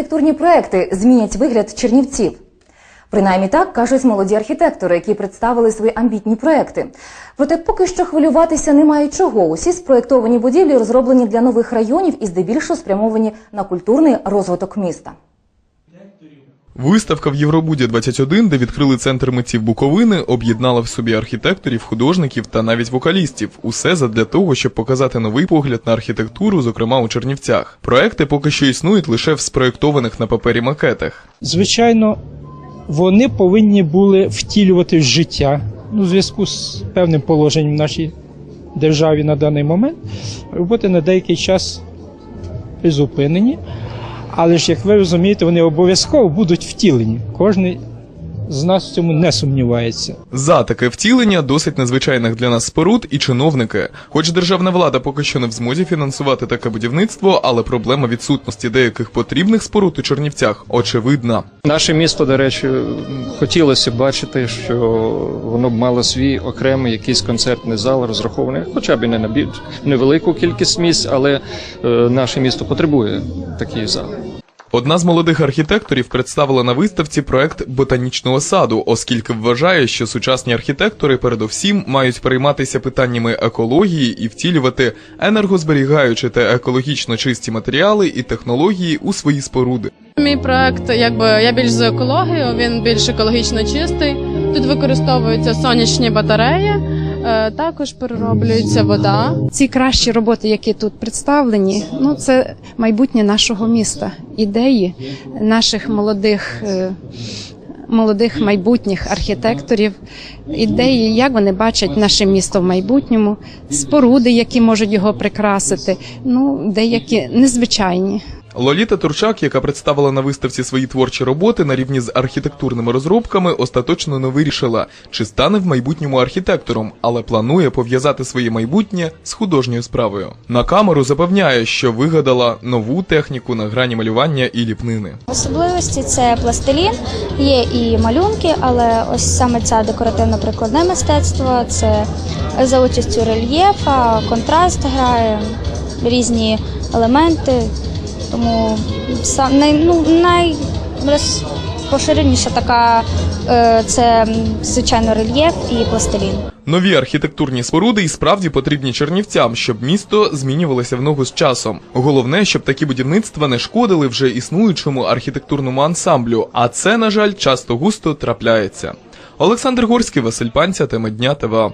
Архітектурні проекти змінять вигляд Чернівців. Принаймні так кажуть молоді архітектори, які представили свої амбітні проекти. Проте поки що хвилюватися немає чого. Усі спроектовані будівлі розроблені для нових районів і здебільшого спрямовані на культурний розвиток міста. Виставка в Євробуді 21, де відкрили центр митців Буковини, об'єднала в собі архітекторів, художників та навіть вокалістів. Усе задля того, щоб показати новий погляд на архітектуру, зокрема у Чернівцях. Проекти поки що існують лише в спроєктованих на папері макетах. Звичайно, вони повинні були втілювати в життя ну, в зв'язку з певним положенням в нашій державі на даний момент. Роботи на деякий час призупинені. Але ж, як ви розумієте, вони обов'язково будуть втілені. Кожен з нас в цьому не сумнівається. За таке втілення досить незвичайних для нас споруд і чиновники. Хоч державна влада поки що не в змозі фінансувати таке будівництво, але проблема відсутності деяких потрібних споруд у Чернівцях очевидна. Наше місто, до речі, хотілося б бачити, що воно б мало свій окремий якийсь концертний зал розрахований, хоча б і не на більш невелику кількість місць, але е, наше місто потребує такий зал. Одна з молодих архітекторів представила на виставці проект ботанічного саду, оскільки вважає, що сучасні архітектори передовсім мають перейматися питаннями екології і втілювати енергозберігаючі та екологічно чисті матеріали і технології у свої споруди. Мій проект, якби я більш за екологію, він більш екологічно чистий. Тут використовуються сонячні батареї, також перероблюється вода. Ці кращі роботи, які тут представлені, ну це майбутнє нашого міста, ідеї наших молодих. е, Молодих майбутніх архітекторів, ідеї, як вони бачать наше місто в майбутньому, споруди, які можуть його прикрасити, ну деякі незвичайні. Лоліта Турчак, яка представила на виставці свої творчі роботи на рівні з архітектурними розробками, остаточно не вирішила, чи стане в майбутньому архітектором, але планує пов'язати своє майбутнє з художньою справою. На камеру запевняє, що вигадала нову техніку на грані малювання і ліпнини. Особливості це пластилін, є і малюнки, але ось саме це декоративно-прикладне мистецтво, це за участю рельєфа, контраст грає, різні елементи. Тому са- най, ну, найпоширеніша така е, це звичайно рельєф і пластилін. Нові архітектурні споруди і справді потрібні чернівцям, щоб місто змінювалося в ногу з часом. Головне, щоб такі будівництва не шкодили вже існуючому архітектурному ансамблю, а це, на жаль, часто густо трапляється. Олександр Горський, Василь Панця, тема дня ТВА.